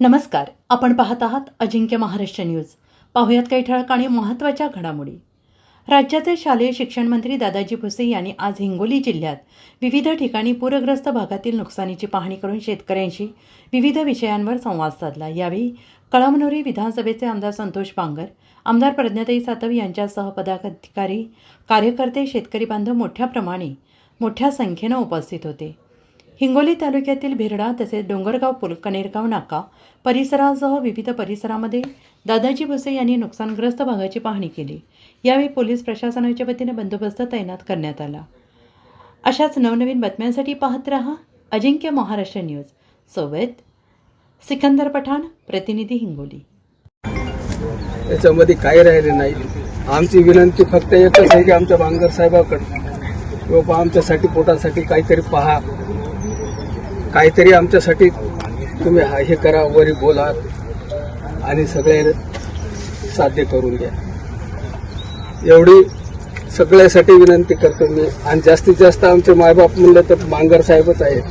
नमस्कार. आपण पाहत आहात अजिंक्य महाराष्ट्र न्यूज. पाहुयात काही ठळक आणि महत्त्वाच्या घडामोडी. राज्याचे शालेय शिक्षण मंत्री दादाजी भुसे यांनी आज हिंगोली जिल्ह्यात विविध ठिकाणी पूरग्रस्त भागातील नुकसानीची पाहणी करून शेतकऱ्यांशी विविध विषयांवर संवाद साधला. यावेळी कळमनुरी विधानसभेचे आमदार संतोष बांगर आमदार प्रज्ञाताई सातव यांच्यासह पदाधिकारी कार्यकर्ते शेतकरी बांधव मोठ्या प्रमाणे मोठ्या संख्येनं उपस्थित होते. हिंगोली तालुक्यातील भिरडा तसेच डोंगरगाव पूल कनेरगाव नाका परिसरासह विविध परिसरामध्ये दादाजी भुसे यांनी नुकसानग्रस्त भागाची पाहणी केली. यावेळी पोलीस प्रशासनाच्या वतीने बंदोबस्त तैनात करण्यात आला. अशाच नवनवीन बातम्यांसाठी पाहत रहा अजिंक्य महाराष्ट्र न्यूज. सोबत सिकंदर पठाण प्रतिनिधी हिंगोली. याच्यामध्ये काही राहिले नाही. आमची विनंती फक्त एकच आहे की आमच्या बांगर साहेबाकडे बाबा आमच्यासाठी पोटासाठी काहीतरी पहा. काहीतरी आमच्यासाठी तुम्ही हा- हे करा वरी बोला आणि सगळे साध्य करून घ्या. एवढी सगळ्यासाठी विनंती करतो मी. आणि जास्तीत जास्त आमचे मायबाप म्हणलं तर बांगर साहेबच आहेत.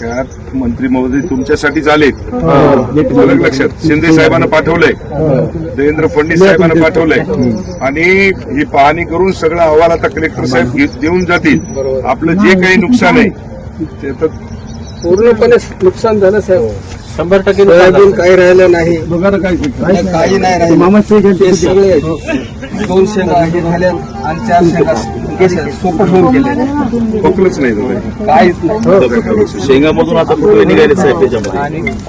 त्यात मंत्री महोदय तुमच्यासाठीच आलेत आलं लक्षात. शिंदे साहेबांना पाठवलंय. देवेंद्र फडणवीस साहेबांना पाठवलंय. आणि ही पाहणी करून सगळा अहवाल आता कलेक्टर साहेब देऊन जातील. बरोबर. आपलं जे काही नुकसान आहे ते तर पूर्णपणे नुकसान झालं साहेब. शंभर टक्के सोयाबीन काही राहिलं नाही. काही नाही राहिलं. दोन शेंगा हे झाल्या आणि चार शेंगा होऊन गेले पकलच नाही काहीच नाही शेंगामधून आता कुठे निघाले साहेब त्याच्यामध्ये.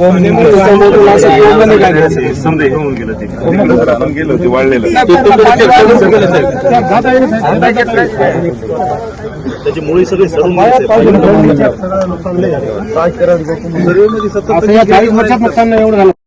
समजा होऊन गेलं ते. आपण गेलो ते वाळलेलं. त्याची मुळी सगळी सडून असं या चाळीस वर्षात नुकसान नाही एवढं झालं.